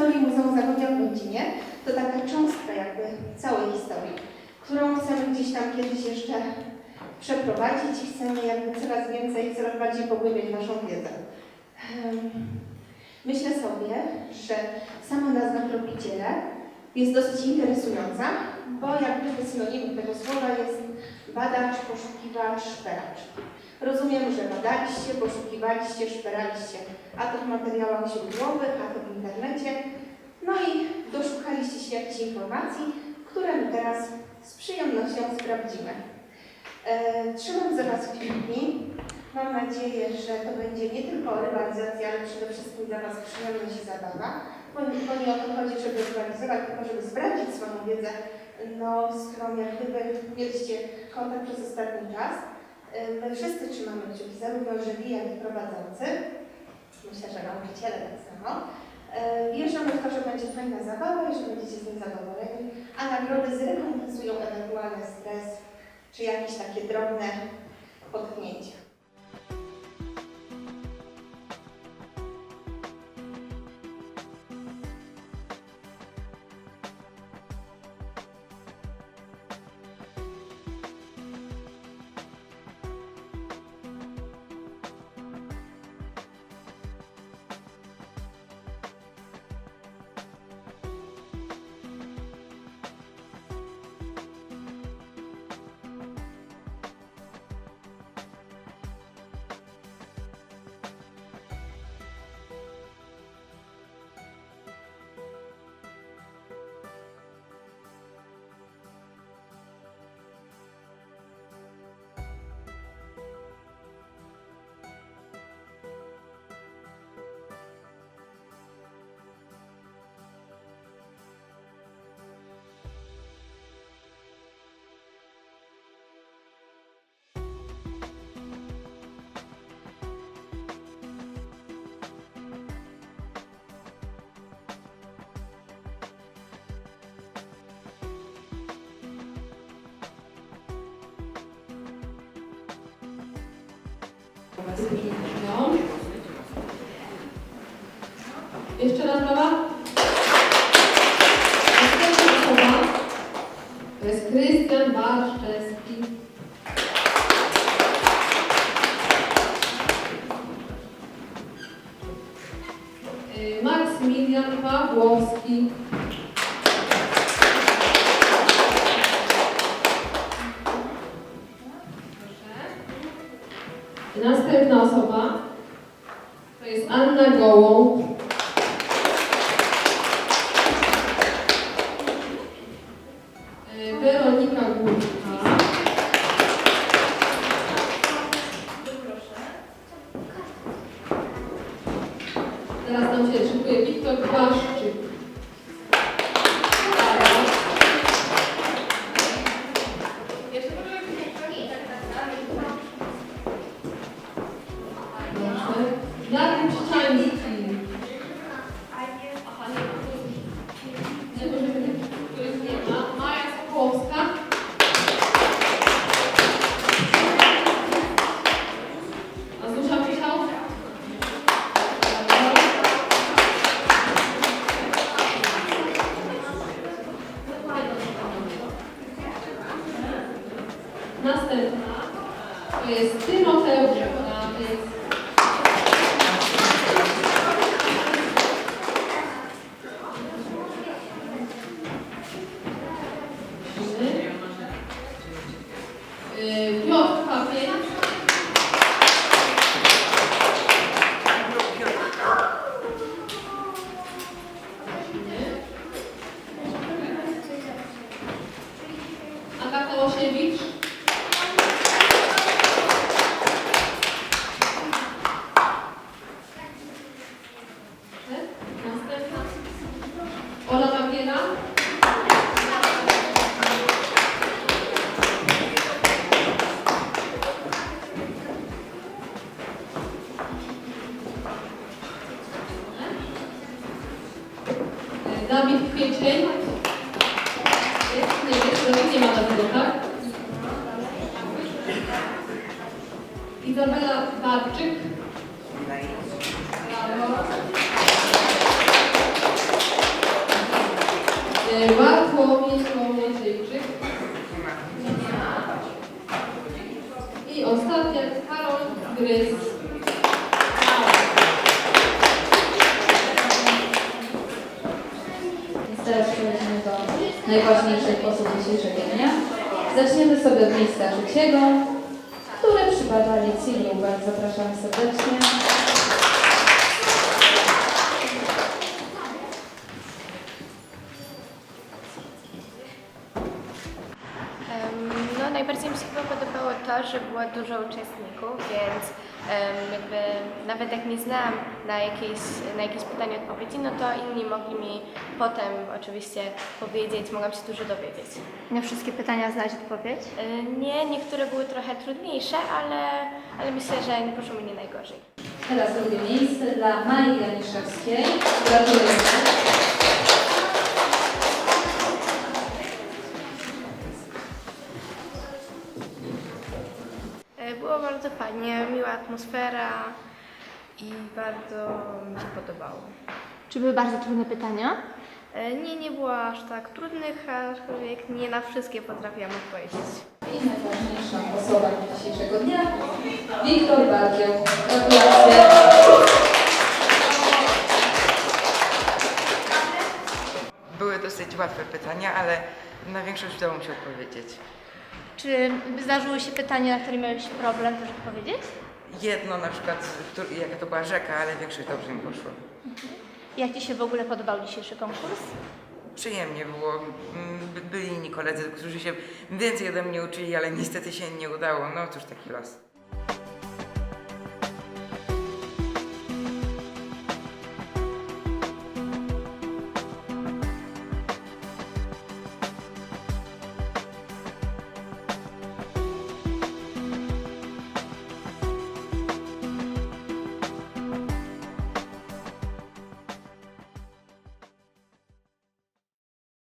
Historii Muzeum Zagłębia w Będzinie to taka cząstka jakby całej historii, którą chcemy gdzieś tam kiedyś jeszcze przeprowadzić i chcemy jakby coraz więcej, coraz bardziej pogłębiać naszą wiedzę. Myślę sobie, że sama nazwa tropiciele jest dosyć interesująca, bo jak gdyby synonimem tego słowa jest badacz, poszukiwacz, szperacz. Rozumiem, że badaliście, poszukiwaliście, szperaliście, a to w materiałach źródłowych, a to w internecie, no i doszukaliście się jakichś informacji, które my teraz z przyjemnością sprawdzimy. E, trzymam za Was kciuki. Mam nadzieję, że to będzie nie tylko rywalizacja, ale przede wszystkim dla Was przyjemność i zabawa. Bo, bo nie o to chodzi, żeby rywalizować, tylko żeby sprawdzić swoją wiedzę, no, z którą jak gdyby mieliście kontakt przez ostatni czas. E, My wszyscy trzymamy kciuki, zarówno żywi, jak i prowadzący. Myślę, że nauczyciele tak samo. E, Wierzymy w to, że będzie fajna zabawa i że będziecie z tym zadowoleni, a nagrody zrekompensują ewentualny stres czy jakieś takie drobne potknięcia. No. Jeszcze raz brawa. Następna osoba to jest Krystian Barszczewski. Y, Maksymilian Pawłowski. Następna osoba to jest Anna Gołąb. Я відчаю. Łosiewicz. Następna. Ola Babiela. Izabela Barczyk. Brawo. E, Bartłomiej Kołodziejczyk. I ostatnia Karol Gryz. Teraz przechodzimy do najważniejszych osób dzisiejszego dnia. Zaczniemy sobie od miejsca trzeciego, które przypada Licinium. Bardzo zapraszamy serdecznie. Em, No, najbardziej mi się chyba podobało to, że było dużo uczestników, więc em, jakby nawet jak nie znałam na jakieś, na jakieś pytanie odpowiedzi, no to inni mogli mi potem oczywiście powiedzieć, mogłam się dużo dowiedzieć. Na wszystkie pytania znać odpowiedź? E, Nie, niektóre były trochę trudniejsze, ale, ale myślę, że nie poszło mi nie najgorzej. Teraz drugie miejsce dla Maji Janiszewskiej. Gratulujemy. Fajnie, miła atmosfera i bardzo mi się podobało. Czy były bardzo trudne pytania? E, Nie, nie było aż tak trudnych, aczkolwiek nie na wszystkie potrafiłam odpowiedzieć. I najważniejsza osoba dzisiejszego dnia, Wiktor Bardzieł. Gratulacje. Były dosyć łatwe pytania, ale na większość udało mi się odpowiedzieć. Czy zdarzyły się pytania, na które miałeś problem też odpowiedzieć? Jedno na przykład, który- jaka to była rzeka, ale większość dobrze mi poszło. Jak Ci się w ogóle podobał dzisiejszy konkurs? Przyjemnie było. Mm, by- Byli inni koledzy, którzy się więcej ode mnie uczyli, ale niestety się nie udało. No cóż, taki los.